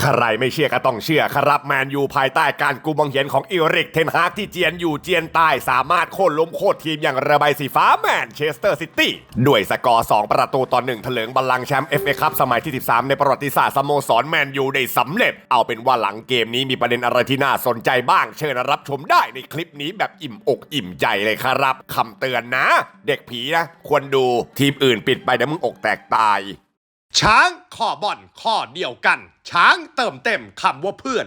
ใครไม่เชื่อก็ต้องเชื่อครับแมนยูภายใต้การกุมบังเหียนของอิริกเทนฮากที่เจียนอยู่เจียนใต้สามารถโค่นล้มโคตรทีมอย่างระบายสีฟ้าแมนเชสเตอร์ซิตี้ด้วยสกอร์ 2 ประตูต่อหนึ่งเถลิงบัลลังก์แชมป์เอฟเอคัพสมัยที่ 13 ในประวัติศาสตร์สโมสรแมนยูได้สำเร็จ เอาเป็นว่าหลังเกมนี้มีประเด็นอะไรที่น่าสนใจบ้าง เชิญรับชมได้ในคลิปนี้แบบอิ่มอกอิ่มใจเลยครับคำเตือนนะ เด็กผีนะควรดูทีมอื่นปิดไปเดี๋ยวมึงอกแตกตาย ช้างข้อบอลข้อเดียวกัน ช้างเติมเต็มคำว่าเพื่อน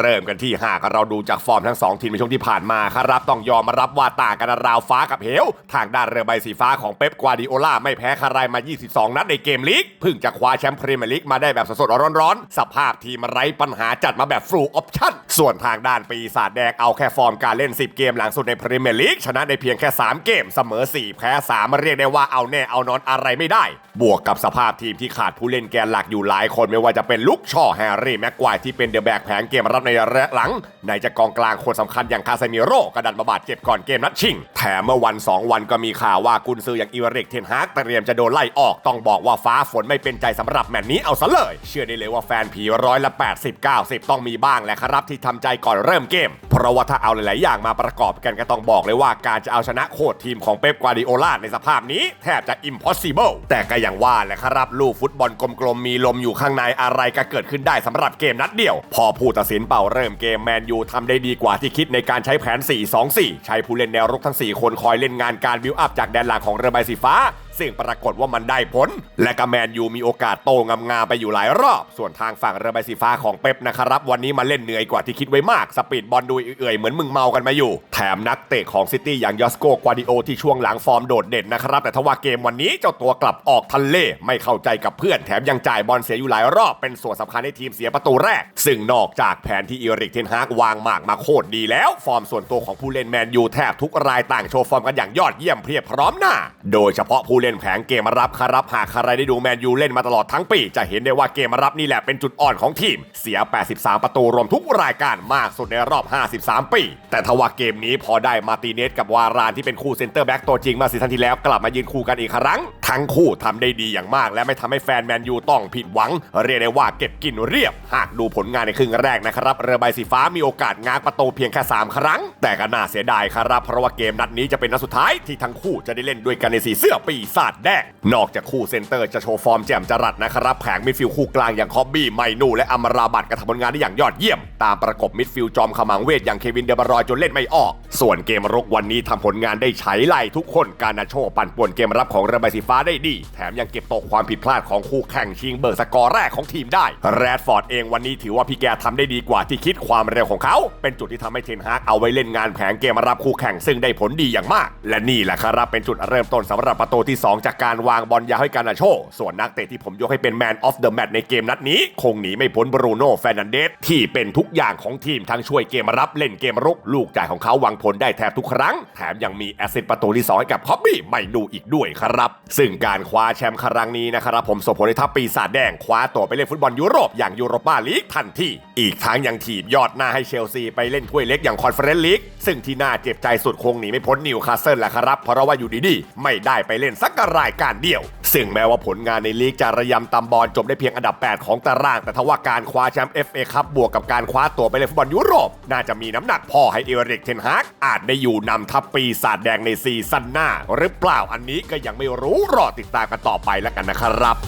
เริ่มกันที่หากเราดูจากฟอร์มทั้งสองทีมในช่วงที่ผ่านมาครับต้องยอมรับว่าต่างกันราวฟ้ากับเหว ทางด้านเรือใบสีฟ้าของเป๊ปกวาดิโอลาไม่แพ้ใครมา 22 นัดในเกมลีกเพิ่งจะคว้าแชมป์พรีเมียร์ลีกมาได้แบบสดๆร้อนๆ สภาพทีมไร้ปัญหาจัดมาแบบฟลูออปชั่น ส่วนทางด้านปีศาจแดงเอาแค่ฟอร์มการเล่น 10 เกมหลังสุดในพรีเมียร์ลีกชนะในเพียงแค่ 3 เกมเสมอ 4 แพ้3มาเรียกได้ว่าเอาแน่เอานอนอะไรไม่ได้ บวกกับสภาพทีมที่ขาดผู้เล่นแกนหลักอยู่หลายคนไม่ว่าจะเป็นลุกชอแฮร์รี่แม็กควายที่เป็นเดอะแบกแผงเกมรับในระยะหลังไหนจะกองกลางคนสำคัญอย่างคาเซมิโร่กระดันมาบาดเจ็บก่อนเกมนัดชิง แถมเมื่อวัน 2 วันก็มีข่าวว่ากุนซืออย่างอีเวริกเทนฮากเตรียมจะโดนไล่ออกต้องบอกว่าฟ้าฝนไม่เป็นใจสำหรับแมตช์นี้เอาซะเลย เชื่อได้เลยว่าแฟนผีร้อยละ80 90 ต้องมีบ้างแหละครับที่ทำใจก่อนเริ่มเกม ราะว่าถ้าเอาหลาย ๆ อย่างมาประกอบกันก็ต้องบอกเลยว่าการจะเอาชนะโคตรทีมของเป๊ปกวาดิโอลาในสภาพนี้แทบจะ impossible แต่ก็อย่างว่าแหละครับลูกฟุตบอลกลม ๆ มีลมอยู่ข้างในอะไรก็เกิดขึ้นได้สำหรับเกมนัดเดียว พอผู้ตัดสินเป่าเริ่มเกมแมนยูทำได้ดีกว่าที่คิดในการใช้แผน 4-2-4 ใช้ผู้เล่นแนวรุกทั้ง 4 คนคอยเล่นงานการบิวอัพจากแดนหลังของเรือใบสีฟ้า ซึ่งปรากฏว่ามันได้ผล และกแมนยูมีโอกาสโตงามๆไปอยู่หลายรอบ ส่วนทางฝั่งเรือใบสีฟ้าของเป๊ปนะครับ วันนี้มาเล่นเหนื่อยกว่าที่คิดไว้มาก สปีดบอลดูเอื่อยเหมือนมึงเมากันมาอยู่ แถมนักเตะของซิตี้อย่างยอสโกกวาดิโอที่ช่วงหลังฟอร์มโดดเด่นนะครับ แต่ทว่าเกมวันนี้เจ้าตัวกลับออกทะเล ไม่เข้าใจกับเพื่อนแถมยังจ่ายบอลเสียอยู่หลายรอบ เป็นส่วนสำคัญให้ทีมเสียประตูแรก ซึ่งนอกจากแผนที่อีริกเทนฮากวางหมากมาโคตรดีแล้วฟอร์มส่วนตัวของผู้เล่นแมนยูแทบทุกรายต่างโชว์ฟอร์มกันอย่างยอดเยี่ยมเพียบพร้อมหน้า โดยเฉพาะผู้เล่นแผงเกมรับคารับหากใครได้ดูแมนยูเล่นมาตลอดทั้งปี จะเห็นได้ว่าเกมรับนี่แหละเป็นจุดอ่อนของทีม เสีย 83 ประตูรวมทุกรายการมากสุดในรอบ 53 ปี แต่ทว่าเกมนี้พอได้มาติเนสกับวารานที่เป็นคู่เซนเตอร์แบ็กตัวจริงมาซีซั่นที่แล้วกลับมายืนคู่กันอีกครั้ง ทั้งคู่ทำได้ดีอย่างมาก และไม่ทำให้แฟนแมนยูต้องผิดหวัง เรียกได้ว่าเก็บกินเรียบ หากดูผลงานในครึ่งแรกนะครับเรือใบสีฟ้ามีโอกาสง้างประตูเพียงแค่ 3 ครั้ง แต่ก็น่าเสียดายครับเพราะว่าเกมนัดนี้จะเป็นนัดสุดท้ายที่ทั้งคู่จะได้เล่นด้วยกันในสีเสื้อปีศาจแดงนอกจากคู่เซนเตอร์จะโชว์ฟอร์มแจ่มจรัสนะครับแผงมิดฟิลด์คู่กลางอย่างคอบบี้ไมนูและอัมราบัตก็ทำผลงานได้อย่างยอดเยี่ยม ตามประกบมิดฟิลด์จอมขมังเวทอย่างเควินเดบารอยจนเล่นไม่ออก ส่วนเกมรุกวันนี้ทำผลงานได้ใช้ไล่ทุกคนการนาโชปั่นป่วนเกมรับของเรือใบสีฟ้าได้ดี แถมยังเก็บตกความผิดพลาดของคู่แข่งชิงเบิร์สกอร์แรกของทีมได้แรดฟอร์ดเองวันนี้ถือว่าพี่แกทำได้ดีกว่าที่คิดความเร็วของเขา เป็นจุดที่ทำให้เทนฮากเอาไว้เล่นงานแผงเกมรับคู่แข่งซึ่งได้ผลดีอย่างมาก และนี่แหละครับเป็นจุดเริ่มต้นสำหรับประตูที่2 จากการวางบอลยาวให้การนาโช ส่วนนักเตะที่ผมยกให้เป็นแมนออฟเดอะแมตในเกมนัดนี้ คงหนีไม่พ้นบรูโน่แฟนันเดสที่เป็นทุกอย่างของทีมทั้งช่วยเกมรับเล่นเกมรุก ลูกจ่ายของเขาวางผลได้แทบทุกครั้ง แถมยังมีแอสซิสต์ประตูที่สอให้กับคอบบี้ไม่ดูอีกด้วยครับ ซึ่งการคว้าแชมป์ครั้งนี้นะครับผมส่งผลให้ทัพปีศาจแดงคว้าตัวไปเล่นฟุตบอลยุโรปอย่างยูโรปาลีกทันทีอีกทั้งยังถีบยอดหน้าให้เชลซีไปเล่นถ้วยเล็กอย่างคอนเฟอเรนซ์ลีกซึ่งที่น่าเจ็บใจสุดคงหนีไม่พ้นนิวคาสเซิลแหละครับเพราะว่าอยู่ดีๆไม่ได้ไปเล่นสักกรายการเดียว ซึ่งแม้ว่าผลงานในลีกจะระยำตำบอลจบได้เพียงอันดับ 8 ของตาราง แต่ทว่าการคว้าแชมป์ FA คัพบวกกับการคว้าตัวไปเล่นฟุตบอลยุโรป น่าจะมีน้ำหนักพอให้เอริกเทนฮากอาจได้อยู่นำทัพปีศาจแดงในซีซั่นหน้า หรือเปล่าอันนี้ก็ยังไม่รู้รอติดตามกันต่อไปแล้วกันนะครับ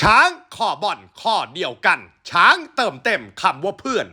ช้างข้อบอลข้อเดียวกัน ช้างเติมเต็มคำว่าเพื่อน